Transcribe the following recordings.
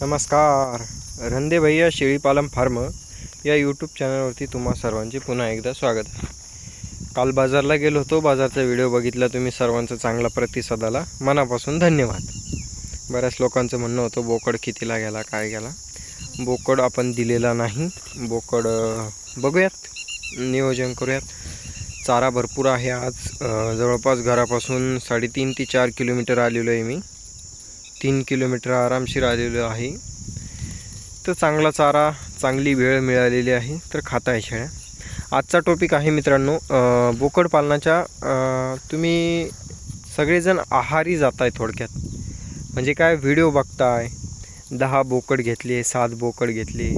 नमस्कार. रंदे भैया शेळीपालन फार्म या यूट्यूब चॅनलवरती तुम्हा सर्वांचे पुन्हा एकदा स्वागत आहे. काल बाजारला गेलो होतो. बाजारचा व्हिडिओ बघितला तुम्ही सर्वांचा चांगला प्रतिसाद आला मनापासून धन्यवाद. बऱ्याच लोकांचं म्हणणं होतं बोकड कितीला गेला काय गेला? बोकड आपण दिलेला नाही. बोकड बघूयात. नियोजन करूयात. चारा भरपूर आहे आज. जवळपास घरापासून साडेतीन ते चार किलोमीटर आलेलो आहे मी. तीन किलोमीटर आरामशीर आलेलो आहे. तर चांगला चारा चांगली वेळ मिळालेली आहे. तर खाता आहे शेळ्या आजचा टॉपिक आहे मित्रांनो बोकड पालनाच्या तुम्ही सगळेजण आहारी जात आहे थोडक्यात. म्हणजे काय व्हिडिओ बघताय दहा बोकड घेतले सात बोकड घेतले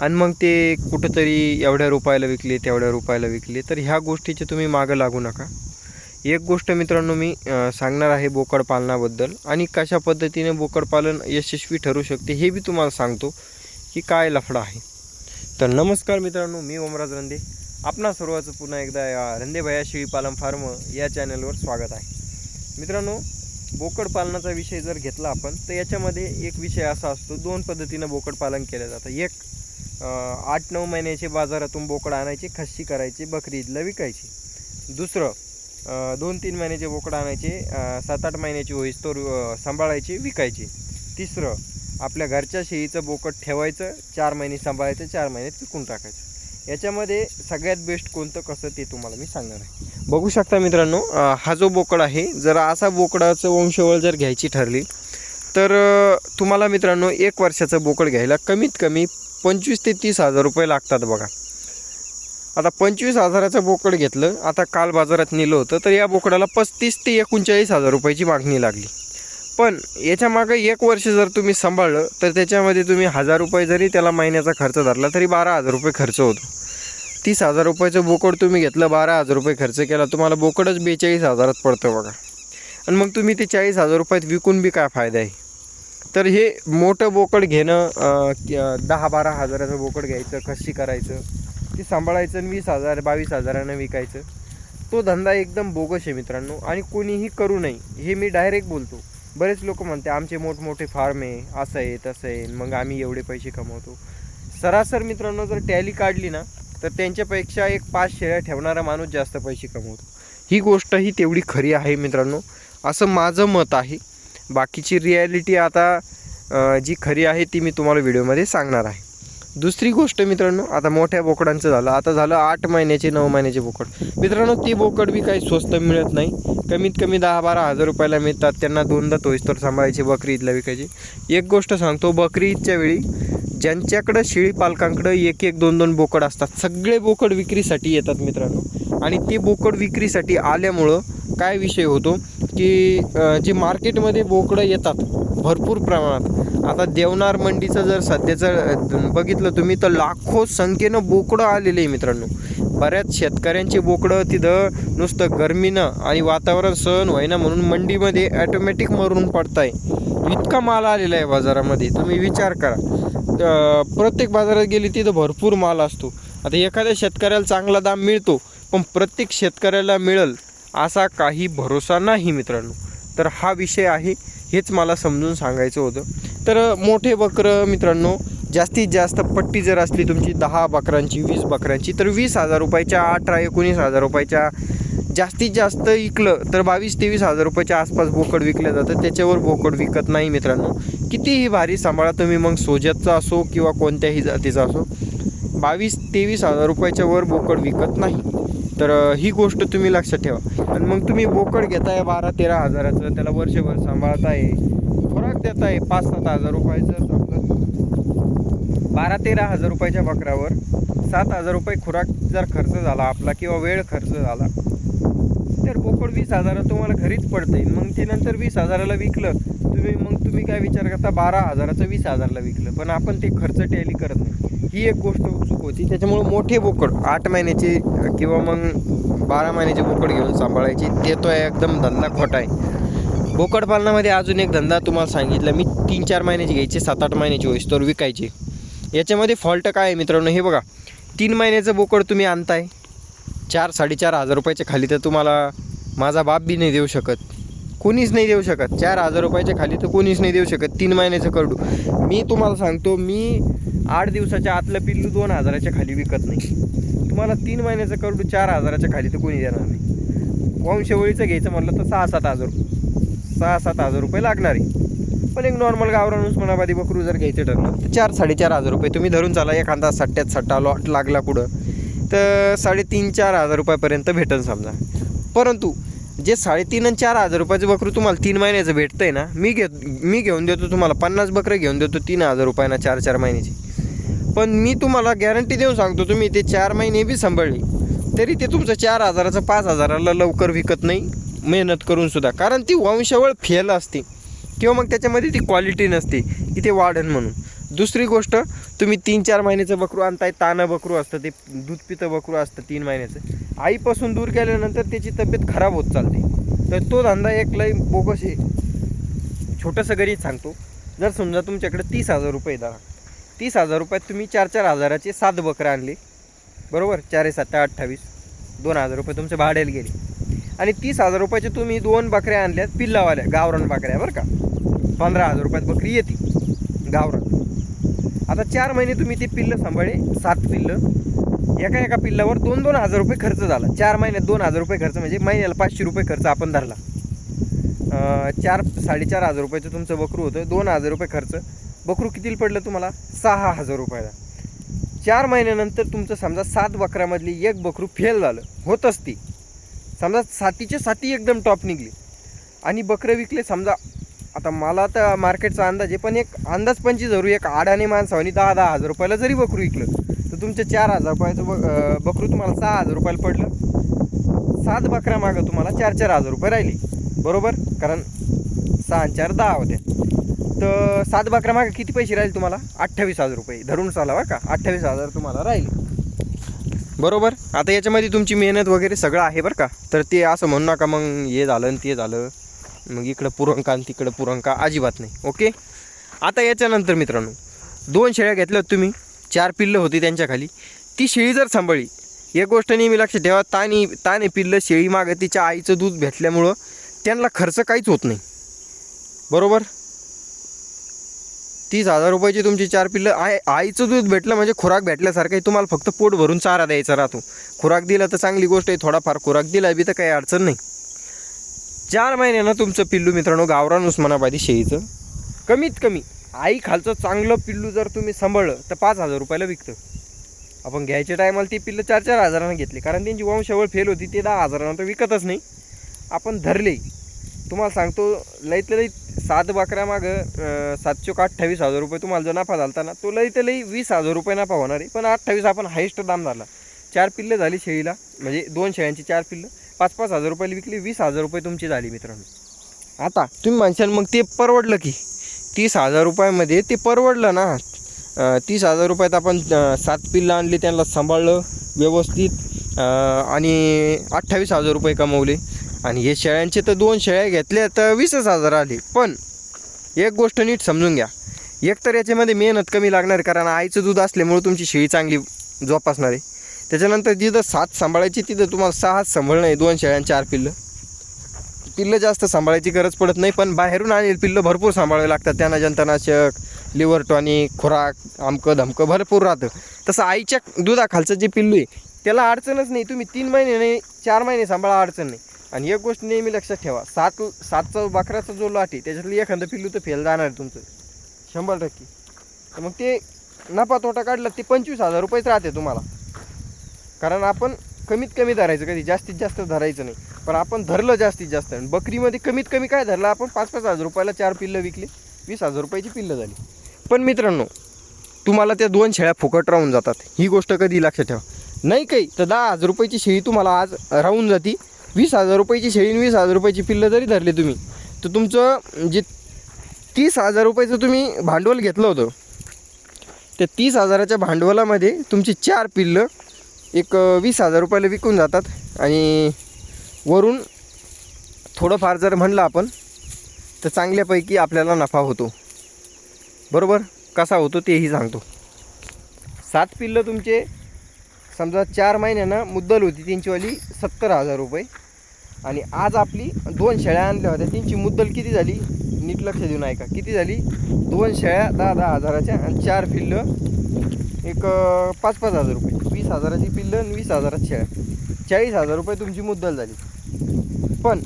आणि मग ते कुठंतरी एवढ्या रुपयाला विकले तेवढ्या रुपयाला विकले तर ह्या गोष्टीचे तुम्ही मागं लागू नका. एक गोष्ट मित्रांनो मी सांगणार आहे बोकड पालनाबद्दल आणि कशा पद्धतीने बोकड पालन यशस्वी ठरू शकते हे बी तुम्हाला सांगतो की काय लफडा आहे. तर नमस्कार मित्रांनो मी ओमराज रंदे. आपणा सर्वांचं पुन्हा एकदा या रंदेभया शेळीपालन शेळी पालन फार्म या चॅनलवर स्वागत आहे. मित्रांनो बोकड पालनाचा विषय जर घेतला आपण तर याच्यामध्ये एक विषय असा असतो दोन पद्धतीनं बोकड पालन केलं जातं. एक आठ नऊ महिन्याचे बाजारातून बोकड आणायचे खस्सी करायची बकरी ईदला विकायची. दुसरं दोन तीन महिन्याचे बोकडं आणायचे सात आठ महिन्याची होईस तर सांभाळायची विकायची. तिसरं आपल्या घरच्या शेळीचं बोकड ठेवायचं चार महिने सांभाळायचं चार महिन्यात विकून टाकायचं. याच्यामध्ये सगळ्यात बेस्ट कोणतं कसं ते तुम्हाला मी सांगणार आहे. बघू शकता मित्रांनो हा जो बोकड आहे जर असा बोकडाचं वंशवळ जर घ्यायची ठरली तर तुम्हाला मित्रांनो एक वर्षाचं बोकड घ्यायला कमीत कमी पंचवीस ते तीस हजार रुपये लागतात बघा. आता पंचवीस हजाराचं बोकड घेतलं. आता काल बाजारात नेलं होतं तर या बोकडाला पस्तीस ते एकोणचाळीस हजार रुपयाची मागणी लागली. पण याच्यामागं एक वर्ष जर तुम्ही सांभाळलं तर त्याच्यामध्ये तुम्ही हजार रुपये जरी त्याला महिन्याचा खर्च धरला तरी बारा हजार रुपये खर्च होतो. तीस हजार रुपयाचं बोकड तुम्ही घेतलं बारा हजार रुपये खर्च केला तुम्हाला बोकडच बेचाळीस हजारात पडतं बघा. आणि मग तुम्ही ते चाळीस हजार रुपयात विकून बी काय फायदा आहे? तर हे मोठं बोकड घेणं की, दहा बारा हजाराचं बोकड घ्यायचं कशी करायचं ते सांभाळायचं आणि वीस हजार बावीस हजारानं विकायचं. तो धंदा एकदम बोगस आहे मित्रांनो आणि कोणीही करू नये हे मी डायरेक्ट बोलतो. बरेच लोक म्हणते आमचे मोठमोठे फार्म आहे असं आहे तसं आहे मग आम्ही एवढे पैसे कमवतो. सरासर मित्रांनो जर टॅली काढली ना तर त्यांच्यापेक्षा एक पाच शेळ्या ठेवणारा माणूस जास्त पैसे कमवतो. ही गोष्ट ही तेवढी खरी आहे मित्रांनो. असं माझं मत आहे. बाकीची रिॲलिटी आता जी खरी आहे ती मी तुम्हाला व्हिडिओमध्ये सांगणार आहे. दुसरी गोष्ट मित्रांनो आता मोठ्या बोकडांचं झालं. आता झालं आठ महिन्याचे नऊ महिन्याचे बोकड. मित्रांनो ती बोकड बी काही स्वस्त मिळत नाही. कमीत कमी दहा बारा हजार रुपयाला मिळतात. त्यांना दोनदा तोयस्तर सांभाळायची बकरी ईदला विकायची. एक गोष्ट सांगतो बकरी ईदच्या वेळी ज्यांच्याकडं शेळी पालकांकडं एक एक दोन दोन बोकड असतात. सगळे बोकड विक्रीसाठी येतात मित्रांनो. आणि ते बोकड विक्रीसाठी आल्यामुळं काय विषय होतो की जे मार्केटमध्ये बोकडं येतात भरपूर प्रमाणात आता देवनार मंडीचं जर सध्याचं बघितलं तुम्ही तर लाखो संख्येनं बोकडं आलेले आहे मित्रांनो. बऱ्याच शेतकऱ्यांची बोकडं तिथं नुसतं गरमीनं आणि वातावरण सहन होईना म्हणून मंडीमध्ये ॲटोमॅटिक मरून पडताय. इतका माल आलेला आहे बाजारामध्ये. तुम्ही विचार करा. प्रत्येक बाजारात गेली तिथं भरपूर माल असतो. आता एखाद्या शेतकऱ्याला चांगला दाम मिळतो पण प्रत्येक शेतकऱ्याला मिळेल असा काही भरोसा नाही मित्रांनो. तर हा विषय आहे हेच मला समजून सांगायचं होतं. तर मोठे बकरं मित्रांनो जास्तीत जास्त पट्टी जर असली तुमची दहा बकरांची वीस बकऱ्यांची तर वीस हजार रुपयाच्या अठरा एकोणीस हजार रुपयाच्या जास्तीत जास्त विकलं तर बावीस तेवीस हजार रुपयाच्या आसपास बोकड विकलं जातं. त्याच्यावर बोकड विकत नाही मित्रांनो. कितीही भारी सांभाळा तुम्ही मग सोजतचा असो किंवा कोणत्याही जातीचा असो. बावीस तेवीस हजार रुपयाच्या वर बोकड विकत नाही. तर ही गोष्ट तुम्ही लक्षात ठेवा. आणि मग तुम्ही बोकड घेताय बारा तेरा हजाराचं त्याला वर्षभर सांभाळताय. देत आहे पाच सात हजार रुपयाचं बारा तेरा हजार रुपयाच्या बकरावर सात हजार रुपये खुराक जर खर्च झाला आपला किंवा वेळ खर्च झाला तर बोकड वीस हजार तुम्हाला घरीच पडता येईल मग ते नंतर वीस हजाराला विकलं तुम्ही मग तुम्ही काय विचार करता बारा हजाराचं वीस हजारला विकलं. पण आपण ते खर्च टॅली करत नाही. ही एक गोष्ट उत्सुक होती. त्याच्यामुळं मोठे बोकड आठ महिन्याचे किंवा मग बारा महिन्याचे बोकड घेऊन सांभाळायचे ते तो एकदम धंदा खोटा आहे. बोकड पालनामध्ये अजून एक धंदा तुम्हाला सांगितला. मी तीन चार महिन्याची घ्यायचे सात आठ महिन्याची होईस तर विकायचे. याच्यामध्ये फॉल्ट काय आहे मित्रांनो हे बघा. तीन महिन्याचं बोकड तुम्ही आणताय. चार साडेचार हजार रुपयाच्या खाली तर तुम्हाला माझा बाप बी नाही देऊ शकत. कोणीच नाही देऊ शकत. चार हजार रुपयाच्या खाली तर कोणीच नाही देऊ शकत. तीन महिन्याचं करडू. मी तुम्हाला सांगतो मी आठ दिवसाच्या आतलं पिल्लू दोन हजाराच्या खाली विकत नाही. तुम्हाला तीन महिन्याचं करडू चार हजाराच्या खाली तर कोणी देणार नाही. वंशवळीचं घ्यायचं म्हटलं तर सहा सात हजार सहा सात हजार रुपये लागणार. आहे पण एक नॉर्मल गावरान उस्मानाबादी बकरू जर घ्यायचं ठरलं तर चार साडेचार हजार रुपये. तुम्ही धरून चाला एखादा सट्ट्यात सट्टा लॉट लागला कुठं तर साडेतीन चार हजार रुपयापर्यंत भेटेल समजा. परंतु जे साडेतीन आणि चार हजार रुपयाचं बकरू तुम्हाला तीन महिन्याचं भेटतं आहे ना मी घेत मी घेऊन देतो तुम्हाला पन्नास बकरं घेऊन देतो तीन हजार रुपयांना चार चार महिन्याची. पण मी तुम्हाला गॅरंटी देऊन सांगतो तुम्ही ते चार महिने बी सांभाळली तरी ते तुमचं चार हजाराचं पाच हजाराला लवकर विकत नाही. मेहनत करून सुद्धा. कारण ती वंशावळ फेल असते. किंवा मग त्याच्यामध्ये ती क्वालिटी नसते. की ते वाढन म्हणून. दुसरी गोष्ट तुम्ही तीन चार महिन्याचं बकरू आणताय तानं बकरू असतं ते दूध पितं बकरू असतं तीन महिन्याचं. आईपासून दूर गेल्यानंतर त्याची तब्येत खराब होत चालते. तर तो धंदा एक लई बोगस आहे. छोटंसं गरीब सांगतो. जर समजा तुमच्याकडे तीस हजार रुपये धरा तीस हजार रुपयात तुम्ही चार चार हजाराचे सात बकरं आणले. बरोबर? चार सात अठ्ठावीस दोन हजार रुपये तुमचे भाड्याला गेले. आणि तीस हजार रुपयाचे तुम्ही दोन बकऱ्या आणल्यात पिल्लावाल्या गावरान बकऱ्या बरं का? पंधरा हजार रुपयात बकरी येते गावरान. आता चार महिने तुम्ही ते पिल्लं सांभाळे सात पिल्लं. एका एका पिल्लावर दोन दोन हजार रुपये खर्च झाला. चार महिन्यात दोन हजार रुपये खर्च म्हणजे महिन्याला पाचशे रुपये खर्च आपण धरला. चार साडेचार हजार रुपयाचं तुमचं बकरू होतं दोन हजार रुपये खर्च. बकरू कितीला पडलं तुम्हाला? सहा हजार रुपयाला. चार महिन्यानंतर तुमचं समजा सात बकऱ्यामधली एक बकरू फेल झालं. होत असती समजा सातीचे साती एकदम टॉप निघली. आणि बकरं विकले समजा आता मला तर मार्केटचा अंदाज आहे पण एक अंदाज पंचवीस धरू एक आडाने माणसावानी दहा दहा हजार रुपयाला जरी बकरू विकलं तर तुमच्या चार हजार रुपयाचं ब बकरू तुम्हाला सहा हजार रुपयाला पडलं. सात बकऱ्या मागं तुम्हाला चार चार हजार रुपये राहिले. बरोबर? कारण सहा आणि चार दहा होते तर सात बकऱ्या मागं किती पैसे राहील तुम्हाला? अठ्ठावीस हजार रुपये. धरून चाला बरं का. अठ्ठावीस हजार तुम्हाला राहील. बरोबर? आता याच्यामध्ये तुमची मेहनत वगैरे सगळं आहे बरं का? तर ते असं म्हणू नका मग हे झालं आणि ते झालं. मग इकडं पुरंका आणि तिकडं पुरंका अजिबात नाही. ओके? आता याच्यानंतर मित्रांनो दोन शेळ्या घेतल्या तुम्ही. चार पिल्लं होती त्यांच्याखाली ती शेळी जर सांभाळली एक गोष्ट नेहमी लक्षात ठेवा तानी ताने पिल्लं शेळी मागं तिच्या आईचं दूध भेटल्यामुळं त्यांना खर्च काहीच होत नाही. बरोबर? तीस हजार रुपयाची तुमची चार पिल्लं. आय आईचं दूध भेटलं म्हणजे खुराक भेटल्यासारखं आहे. तुम्हाला फक्त पोट भरून चारा द्यायचा राहतो. खुराक दिला तर चांगली गोष्ट आहे. थोडाफार खुराक दिला बी तर काही अडचण नाही. चार महिन्यानं तुमचं पिल्लू मित्रांनो गावरान उस्मानाबादी शेळीचं. कमीत कमी आई खालचं चांगलं पिल्लू जर तुम्ही सांभाळलं तर पाच हजार रुपयाला विकतं. आपण घ्यायच्या टायमाला ती पिल्लं चार चार हजारानं घेतली. कारण त्यांची वंशावळ फेल होती ते दहा हजारानं तर विकतच नाही. आपण धरले. तुम्हाला सांगतो लईत लईत सात बकऱ्या मागं अं, अठ्ठावीस हजार रुपये तुम्हाला जर नफा झाला ना तो लई ते लई वीस हजार रुपये नफा होणार आहे. पण अठ्ठावीस आपण हायस्ट दाम झाला चार पिल्लं झाली शेळीला म्हणजे दोन शेळ्यांची चार पिल्लं. पाच पाच हजार रुपयाला विकली वीस हजार रुपये तुमची झाली मित्रांनो. आता तुम्ही म्हणशाल मग ते परवडलं की? तीस हजार रुपयामध्ये ते परवडलं ना? तीस हजार रुपयात आपण सात पिल्लं आणली त्यांना सांभाळलं व्यवस्थित आणि अठ्ठावीस हजार रुपये कमवले. आणि हे शेळ्यांचे तर दोन शेळ्या घेतल्या तर वीसच हजार आले. पण एक गोष्ट नीट समजून घ्या. एक तर याच्यामध्ये मेहनत कमी लागणार आहे, कारण आईचं दूध असल्यामुळे तुमची शेळी चांगली जोपासणार आहे. त्याच्यानंतर जिथं सात सांभाळायची तिथं तुम्हाला सहाच सांभाळणं आहे दोन शेळ्या चार पिल्लं. पिल्लं जास्त सांभाळायची गरज पडत नाही पण बाहेरून आणेल पिल्लं भरपूर सांभाळावे लागतात. त्यांना जंतनाशक लिव्हर टॉनिक खुराक आमकं धमकं भरपूर राहतं. तसं आईच्या दुधाखालचं जे पिल्लू आहे त्याला अडचणच नाही. तुम्ही तीन महिने नाही चार महिने सांभाळा अडचण नाही. आणि एक गोष्ट नेहमी लक्षात ठेवा सात सातचा बकऱ्याचा जो लाट आहे त्याच्यातलं एखादं पिल्लू तर फेल जाणार आहे तुमचं. शंभर टक्के. तर मग ते नफा तोटा काढला ते पंचवीस हजार रुपयेच राहते तुम्हाला. कारण आपण कमीत कमी धरायचं कधी जास्तीत जास्त धरायचं नाही. पण आपण धरलं जास्तीत जास्त आणि बकरीमध्ये कमीत कमी काय धरलं आपण पाच पाच हजार रुपयाला चार पिल्लं विकली वीस हजार रुपयाची पिल्लं झाली. पण मित्रांनो तुम्हाला त्या दोन शेळ्या फुकट राहून जातात. ही गोष्ट कधी लक्षात ठेवा. नाही काही तर दहा हजार रुपयाची शेळी तुम्हाला आज राहून जाती. वीस हजार रुपयाची शेळी आणि वीस हजार रुपयाची पिल्लं जरी धरले तुम्ही तर तुमचं जे तीस हजार रुपयाचं तुम्ही भांडवल घेतलं होतं त्या तीस हजाराच्या भांडवलामध्ये तुमची चार पिल्लं एक वीस हजार रुपयाला विकून जातात. आणि वरून थोडंफार जर म्हणलं आपण तर चांगल्यापैकी आपल्याला नफा होतो. बरोबर? कसा होतो तेही सांगतो. सात पिल्लं तुमचे समजा चार महिन्यानं मुद्दल होती त्यांचीवाली सत्तर हजार रुपये. आणि आज आपली दोन शेळ्या आणल्या होत्या. त्यांची मुद्दल किती झाली? नीट लक्ष देऊन ऐका. किती झाली? दोन शेळ्या दहा दहा हजाराच्या आणि चार पिल्लं एक पाच पाच हजार रुपये. वीस हजाराची पिल्लं आणि वीस हजारात शेळ्या. चाळीस हजार रुपये तुमची मुद्दल झाली. पण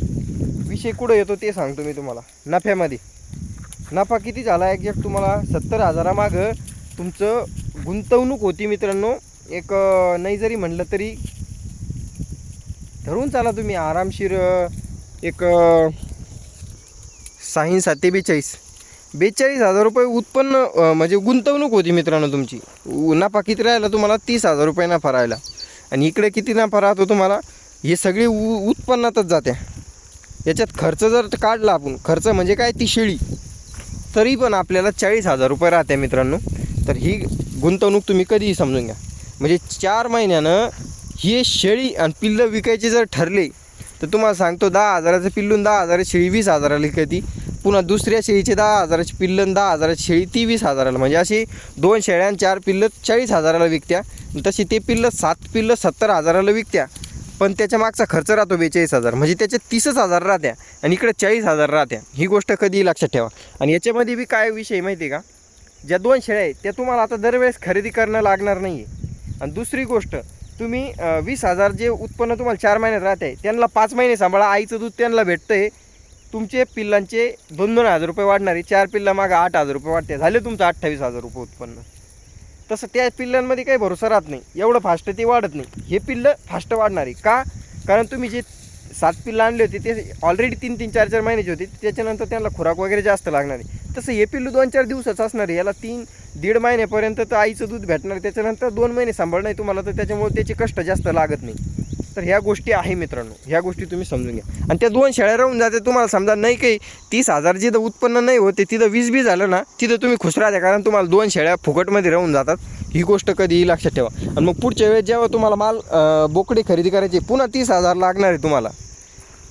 विषय कुठं येतो ते सांगतो मी तुम्हाला. नफ्यामध्ये. नफा किती झाला? एक्झॅक्ट तुम्हाला सत्तर हजारामागं तुमचं गुंतवणूक होती मित्रांनो. एक नाही जरी म्हणलं तरी धरून चाला तुम्ही. आरामशीर एक साईन साते बेचाळीस. बेचाळीस हजार रुपये उत्पन्न म्हणजे गुंतवणूक होती मित्रांनो तुमची. उ- नफा किती राहिला तुम्हाला? तीस हजार रुपये नफा राहिला. आणि इकडे किती नफा राहतो तुम्हाला? हे सगळे उ उत्पन्नातच जाते. याच्यात खर्च जर काढला आपण खर्च म्हणजे काय? ती शेळी. तरी पण आपल्याला चाळीस हजार रुपये राहते मित्रांनो. तर ही गुंतवणूक तुम्ही कधीही समजून घ्या. म्हणजे चार महिन्यानं हे शेळी आणि पिल्लं विकायचे जर ठरले तर तुम्हाला सांगतो दहा हजाराचं पिल्लून दहा हजाराची शेळी वीस हजाराला विकती. पुन्हा दुसऱ्या शेळीचे दहा हजाराची पिल्लन दहा हजाराची शेळी ती वीस हजाराला. म्हणजे अशी दोन शेळ्या आणि चार पिल्लं चाळीस हजाराला विकत्या. तशी ते पिल्लं सात पिल्लं सत्तर हजाराला विकत्या. पण त्याच्या मागचा खर्च राहतो बेचाळीस हजार. म्हणजे त्याचे तीसच हजार राहत्या आणि इकडे चाळीस हजार राहत्या. ही गोष्ट कधीही लक्षात ठेवा. आणि याच्यामध्ये बी काय विषय माहिती आहे का? ज्या दोन शेळ्या आहेत त्या तुम्हाला आता दरवेळेस खरेदी करणं लागणार नाही आहे आणि दुसरी गोष्ट तुम्ही वीस हजार जे उत्पन्न तुम्हाला चार महिन्यात राहते त्यांना पाच महिने सांभाळा. आईचं दूध त्यांना भेटतं आहे तुमचे पिल्लांचे दोन दोन हजार रुपये वाढणारे चार पिल्लामागं आठ हजार रुपये वाढते. झाले तुमचं अठ्ठावीस हजार रुपये उत्पन्न. तसं त्या पिल्लांमध्ये काही भरोसा राहत नाही. एवढं फास्ट ते वाढत नाही. हे पिल्लं फास्ट वाढणारे का? कारण तुम्ही जे सात पिल्लं आणले होते ते ऑलरेडी तीन तीन चार चार महिन्याचे होते. त्याच्यानंतर त्यांना खुराक वगैरे जास्त लागणार आहे. तसं हे पिल्लू दोन चार दिवसाचं असणार आहे. याला तीन दीड महिन्यापर्यंत तर आईचं दूध भेटणार त्याच्यानंतर दोन महिने सांभाळणं आहे तुम्हाला तर त्याच्यामुळे त्याचे कष्ट जास्त लागत नाही. तर ह्या गोष्टी आहे मित्रांनो ह्या गोष्टी तुम्ही समजून घ्या. आणि त्या दोन शेळ्या राहून जाते तुम्हाला समजा नाही काही तीस हजार जिथं उत्पन्न नाही होते तिथं वीज बी झालं ना तिथं तुम्ही खुश राहता कारण तुम्हाला दोन शेळ्या फुकटमध्ये राहून जातात. ही गोष्ट कधीही लक्षात ठेवा. आणि मग पुढच्या वेळेस जेव्हा तुम्हाला माल बोकडे खरेदी करायची पुन्हा तीस हजार लागणार आहे तुम्हाला.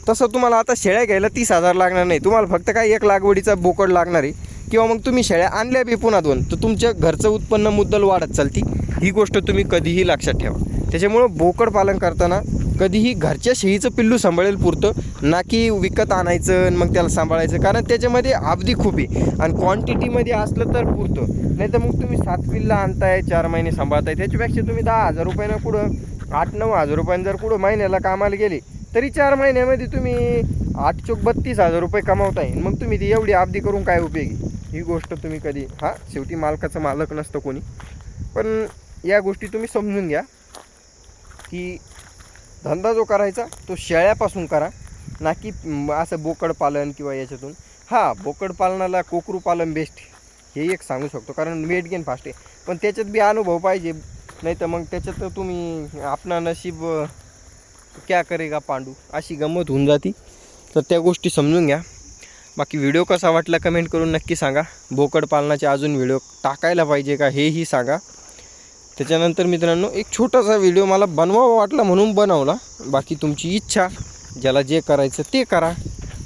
तसं तुम्हाला आता शेळ्या घ्यायला तीस हजार लागणार नाही. तुम्हाला फक्त काय एक लागवडीचा बोकड लागणार आहे. किंवा मग तुम्ही शेळ्या आणल्या बी पुन्हा दोन तर तुमच्या घरचं उत्पन्न मुद्दल वाढत चालती. ही गोष्ट तुम्ही कधीही लक्षात ठेवा. त्याच्यामुळं बोकड पालन करताना कधीही घरच्या शेळीचं पिल्लू सांभाळेल पुरतं ना की विकत आणायचं आणि मग त्याला सांभाळायचं. कारण त्याच्यामध्ये अवधी खूप आहे आणि क्वांटिटीमध्ये असलं तर पुरतं. नाही तर मग तुम्ही सात पिल्लं आणताय चार महिने सांभाळताय त्याच्यापेक्षा तुम्ही दहा हजार रुपयानं कुठं आठ नऊ हजार रुपयानं जर कुठं महिन्याला कामाला गेले तरी चार महिन्यामध्ये तुम्ही आठ चोक बत्तीस हजार रुपये कमावताय. मग तुम्ही ती एवढी अवधी करून काय उपयोगी? ही गोष्ट तुम्ही कधी हा शेवटी मालकाचं मालक नसतं कोणी. पण या गोष्टी तुम्ही समजून घ्या की धंदा जो करायचा तो शेळ्यापासून करा ना की असं बोकड पालन किंवा याच्यातून. हां बोकड पालनाला कोकरू पालन बेस्ट हे एक सांगू शकतो कारण वेट गेन फास्ट आहे. पण त्याच्यात बी अनुभव पाहिजे नाही तर मग त्याच्यात तर तुम्ही आपणा नशीब क्या करेगा पांडू अशी गंमत होऊन जाती. तर त्या गोष्टी समजून घ्या. बाकी व्हिडिओ कसा वाटला कमेंट करून नक्की सांगा. बोकड पालनाचे अजून व्हिडिओ टाकायला पाहिजे का हेही सांगा. त्याच्यानंतर मित्रांनो एक छोटासा व्हिडिओ मला बनवावा वाटला म्हणून बनवला. बाकी तुमची इच्छा ज्याला जे करायचं ते करा.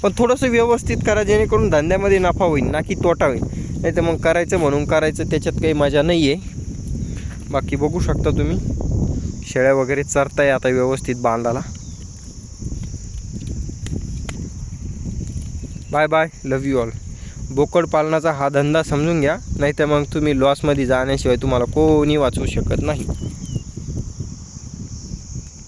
पण थोडंसं व्यवस्थित करा जेणेकरून धंद्यामध्ये नफा होईल ना की तोटा होईल. नाही तर मग करायचं म्हणून करायचं त्याच्यात काही मजा नाही आहे बाकी बघू शकता तुम्ही. शेळ्या वगैरे चरताय आता व्यवस्थित बांधाला. Bye bye love you all बोकड पालनाचा हा धंदा समजून घ्या. नाही तर मग तुम्ही लॉसमध्ये जाण्याशिवाय तुम्हाला कोणी वाचवू शकत नाही.